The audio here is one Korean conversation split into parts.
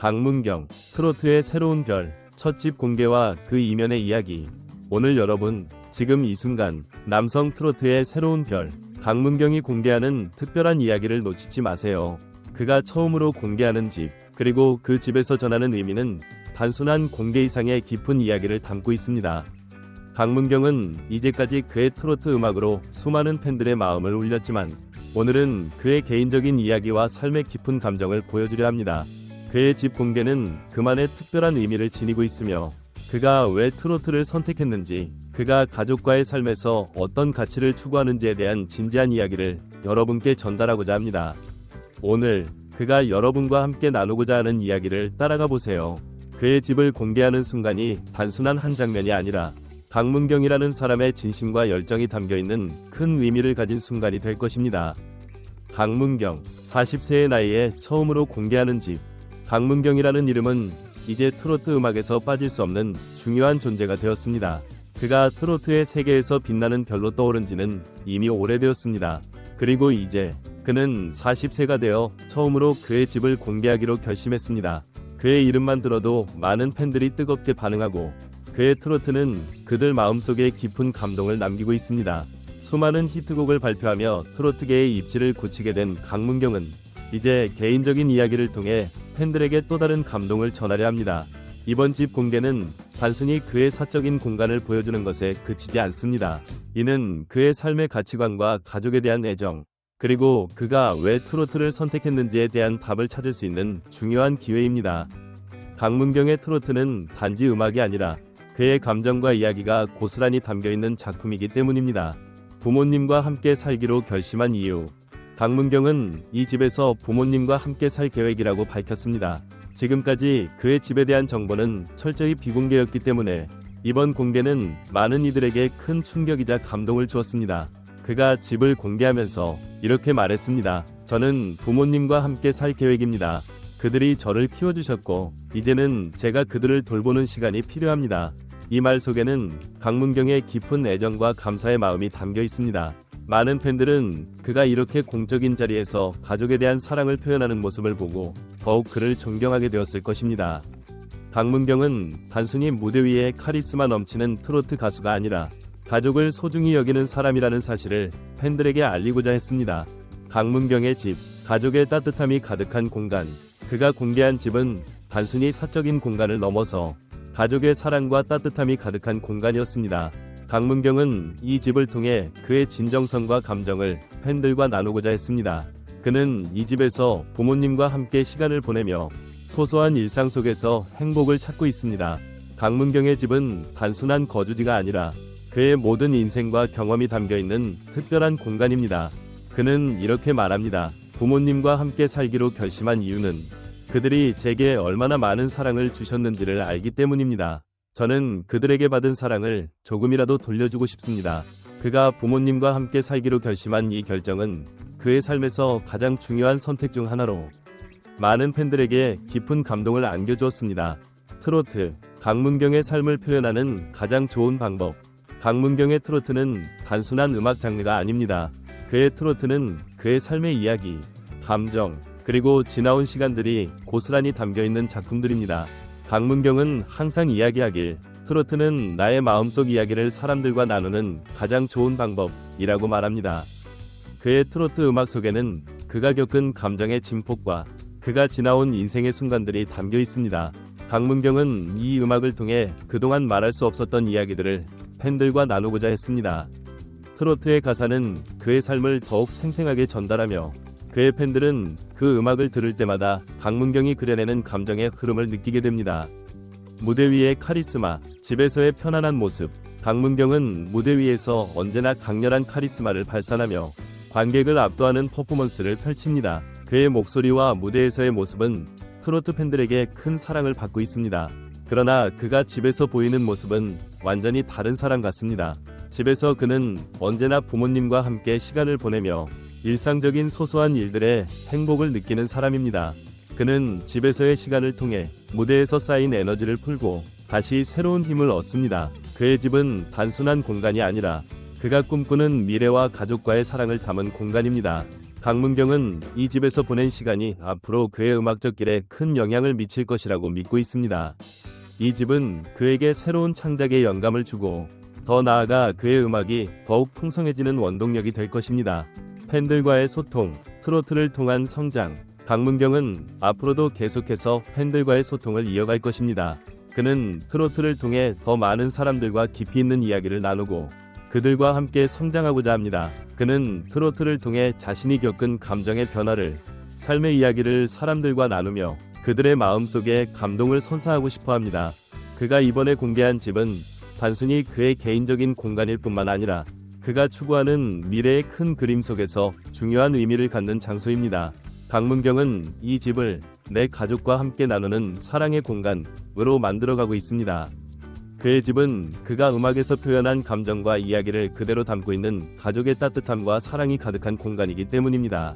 강문경, 트로트의 새로운 별, 첫 집 공개와 그 이면의 이야기. 오늘 여러분, 지금 이 순간, 남성 트로트의 새로운 별, 강문경이 공개하는 특별한 이야기를 놓치지 마세요. 그가 처음으로 공개하는 집, 그리고 그 집에서 전하는 의미는 단순한 공개 이상의 깊은 이야기를 담고 있습니다. 강문경은 이제까지 그의 트로트 음악으로 수많은 팬들의 마음을 울렸지만 오늘은 그의 개인적인 이야기와 삶의 깊은 감정을 보여주려 합니다. 그의 집 공개는 그만의 특별한 의미를 지니고 있으며 그가 왜 트로트를 선택했는지 그가 가족과의 삶에서 어떤 가치를 추구하는지에 대한 진지한 이야기를 여러분께 전달하고자 합니다. 오늘 그가 여러분과 함께 나누고자 하는 이야기를 따라가 보세요. 그의 집을 공개하는 순간이 단순한 한 장면이 아니라 강문경이라는 사람의 진심과 열정이 담겨 있는 큰 의미를 가진 순간이 될 것입니다. 강문경, 40세의 나이에 처음으로 공개하는 집. 강문경이라는 이름은 이제 트로트 음악에서 빠질 수 없는 중요한 존재가 되었습니다. 그가 트로트의 세계에서 빛나는 별로 떠오른 지는 이미 오래되었습니다. 그리고 이제 그는 40세가 되어 처음으로 그의 집을 공개하기로 결심했습니다. 그의 이름만 들어도 많은 팬들이 뜨겁게 반응하고 그의 트로트는 그들 마음속에 깊은 감동을 남기고 있습니다. 수많은 히트곡을 발표하며 트로트계의 입지를 굳히게 된 강문경은 이제 개인적인 이야기를 통해 팬들에게 또 다른 감동을 전하려 합니다. 이번 집 공개는 단순히 그의 사적인 공간을 보여주는 것에 그치지 않습니다. 이는 그의 삶의 가치관과 가족에 대한 애정, 그리고 그가 왜 트로트를 선택했는지에 대한 답을 찾을 수 있는 중요한 기회입니다. 강문경의 트로트는 단지 음악이 아니라 그의 감정과 이야기가 고스란히 담겨 있는 작품이기 때문입니다. 부모님과 함께 살기로 결심한 이유. 강문경은 이 집에서 부모님과 함께 살 계획이라고 밝혔습니다. 지금까지 그의 집에 대한 정보는 철저히 비공개였기 때문에 이번 공개는 많은 이들에게 큰 충격이자 감동을 주었습니다. 그가 집을 공개하면서 이렇게 말했습니다. 저는 부모님과 함께 살 계획입니다. 그들이 저를 키워주셨고, 이제는 제가 그들을 돌보는 시간이 필요합니다. 이 말 속에는 강문경의 깊은 애정과 감사의 마음이 담겨 있습니다. 많은 팬들은 그가 이렇게 공적인 자리에서 가족에 대한 사랑을 표현하는 모습을 보고 더욱 그를 존경하게 되었을 것입니다. 강문경은 단순히 무대 위에 카리스마 넘치는 트로트 가수가 아니라 가족을 소중히 여기는 사람이라는 사실을 팬들에게 알리고자 했습니다. 강문경의 집, 가족의 따뜻함이 가득한 공간. 그가 공개한 집은 단순히 사적인 공간을 넘어서 가족의 사랑과 따뜻함이 가득한 공간이었습니다. 강문경은 이 집을 통해 그의 진정성과 감정을 팬들과 나누고자 했습니다. 그는 이 집에서 부모님과 함께 시간을 보내며 소소한 일상 속에서 행복을 찾고 있습니다. 강문경의 집은 단순한 거주지가 아니라 그의 모든 인생과 경험이 담겨 있는 특별한 공간입니다. 그는 이렇게 말합니다. 부모님과 함께 살기로 결심한 이유는 그들이 제게 얼마나 많은 사랑을 주셨는지를 알기 때문입니다. 저는 그들에게 받은 사랑을 조금이라도 돌려주고 싶습니다. 그가 부모님과 함께 살기로 결심한 이 결정은 그의 삶에서 가장 중요한 선택 중 하나로 많은 팬들에게 깊은 감동을 안겨주었습니다. 트로트, 강문경의 삶을 표현하는 가장 좋은 방법. 강문경의 트로트는 단순한 음악 장르가 아닙니다. 그의 트로트는 그의 삶의 이야기, 감정, 그리고 지나온 시간들이 고스란히 담겨 있는 작품들입니다. 강문경은 항상 이야기하길 트로트는 나의 마음속 이야기를 사람들과 나누는 가장 좋은 방법이라고 말합니다. 그의 트로트 음악 속에는 그가 겪은 감정의 진폭과 그가 지나온 인생의 순간들이 담겨 있습니다. 강문경은 이 음악을 통해 그동안 말할 수 없었던 이야기들을 팬들과 나누고자 했습니다. 트로트의 가사는 그의 삶을 더욱 생생하게 전달하며 그의 팬들은 그 음악을 들을 때마다 강문경이 그려내는 감정의 흐름을 느끼게 됩니다. 무대 위의 카리스마, 집에서의 편안한 모습, 강문경은 무대 위에서 언제나 강렬한 카리스마를 발산하며 관객을 압도하는 퍼포먼스를 펼칩니다. 그의 목소리와 무대에서의 모습은 트로트 팬들에게 큰 사랑을 받고 있습니다. 그러나 그가 집에서 보이는 모습은 완전히 다른 사람 같습니다. 집에서 그는 언제나 부모님과 함께 시간을 보내며 일상적인 소소한 일들에 행복을 느끼는 사람입니다. 그는 집에서의 시간을 통해 무대에서 쌓인 에너지를 풀고 다시 새로운 힘을 얻습니다. 그의 집은 단순한 공간이 아니라 그가 꿈꾸는 미래와 가족과의 사랑을 담은 공간입니다. 강문경은 이 집에서 보낸 시간이 앞으로 그의 음악적 길에 큰 영향을 미칠 것이라고 믿고 있습니다. 이 집은 그에게 새로운 창작의 영감을 주고 더 나아가 그의 음악이 더욱 풍성해지는 원동력이 될 것입니다. 팬들과의 소통, 트로트를 통한 성장, 강문경은 앞으로도 계속해서 팬들과의 소통을 이어갈 것입니다. 그는 트로트를 통해 더 많은 사람들과 깊이 있는 이야기를 나누고 그들과 함께 성장하고자 합니다. 그는 트로트를 통해 자신이 겪은 감정의 변화를 삶의 이야기를 사람들과 나누며 그들의 마음속에 감동을 선사하고 싶어 합니다. 그가 이번에 공개한 집은 단순히 그의 개인적인 공간일 뿐만 아니라 그가 추구하는 미래의 큰 그림 속에서 중요한 의미를 갖는 장소입니다. 강문경은 이 집을 내 가족과 함께 나누는 사랑의 공간으로 만들어가고 있습니다. 그의 집은 그가 음악에서 표현한 감정과 이야기를 그대로 담고 있는 가족의 따뜻함과 사랑이 가득한 공간이기 때문입니다.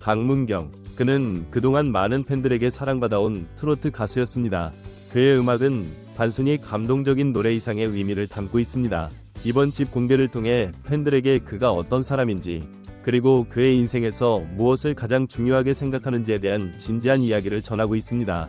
강문경, 그는 그동안 많은 팬들에게 사랑받아온 트로트 가수였습니다. 그의 음악은 단순히 감동적인 노래 이상의 의미를 담고 있습니다. 이번 집 공개를 통해 팬들에게 그가 어떤 사람인지, 그리고 그의 인생에서 무엇을 가장 중요하게 생각하는지에 대한 진지한 이야기를 전하고 있습니다.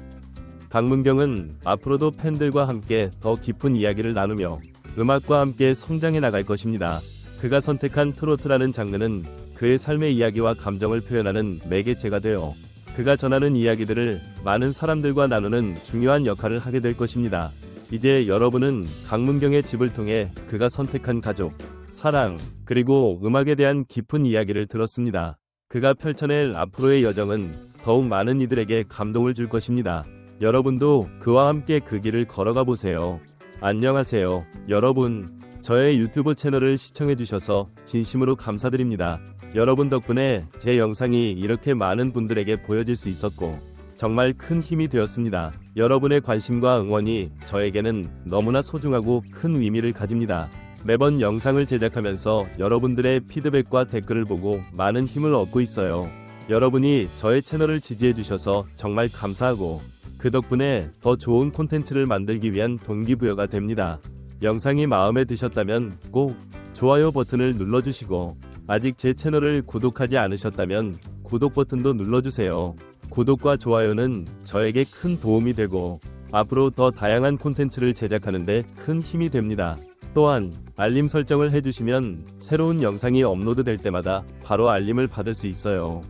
강문경은 앞으로도 팬들과 함께 더 깊은 이야기를 나누며 음악과 함께 성장해 나갈 것입니다. 그가 선택한 트로트라는 장르는 그의 삶의 이야기와 감정을 표현하는 매개체가 되어 그가 전하는 이야기들을 많은 사람들과 나누는 중요한 역할을 하게 될 것입니다. 이제 여러분은 강문경의 집을 통해 그가 선택한 가족, 사랑, 그리고 음악에 대한 깊은 이야기를 들었습니다. 그가 펼쳐낼 앞으로의 여정은 더욱 많은 이들에게 감동을 줄 것입니다. 여러분도 그와 함께 그 길을 걸어가 보세요. 안녕하세요. 여러분, 저의 유튜브 채널을 시청해주셔서 진심으로 감사드립니다. 여러분 덕분에 제 영상이 이렇게 많은 분들에게 보여질 수 있었고, 정말 큰 힘이 되었습니다. 여러분의 관심과 응원이 저에게는 너무나 소중하고 큰 의미를 가집니다. 매번 영상을 제작하면서 여러분들의 피드백과 댓글을 보고 많은 힘을 얻고 있어요. 여러분이 저의 채널을 지지해주셔서 정말 감사하고, 그 덕분에 더 좋은 콘텐츠를 만들기 위한 동기부여가 됩니다. 영상이 마음에 드셨다면 꼭 좋아요 버튼을 눌러주시고 아직 제 채널을 구독하지 않으셨다면 구독 버튼도 눌러주세요. 구독과 좋아요는 저에게 큰 도움이 되고 앞으로 더 다양한 콘텐츠를 제작하는데 큰 힘이 됩니다. 또한 알림 설정을 해주시면 새로운 영상이 업로드될 때마다 바로 알림을 받을 수 있어요.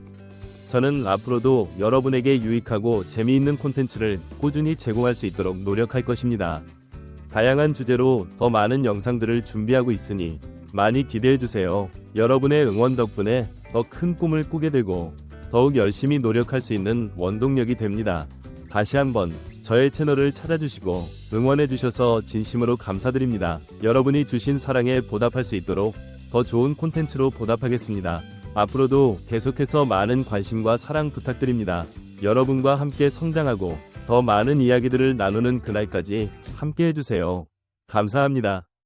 저는 앞으로도 여러분에게 유익하고 재미있는 콘텐츠를 꾸준히 제공할 수 있도록 노력할 것입니다. 다양한 주제로 더 많은 영상들을 준비하고 있으니 많이 기대해 주세요. 여러분의 응원 덕분에 더 큰 꿈을 꾸게 되고 더욱 열심히 노력할 수 있는 원동력이 됩니다. 다시 한번 저의 채널을 찾아주시고 응원해 주셔서 진심으로 감사드립니다. 여러분이 주신 사랑에 보답할 수 있도록 더 좋은 콘텐츠로 보답하겠습니다. 앞으로도 계속해서 많은 관심과 사랑 부탁드립니다. 여러분과 함께 성장하고 더 많은 이야기들을 나누는 그날까지 함께 해주세요. 감사합니다.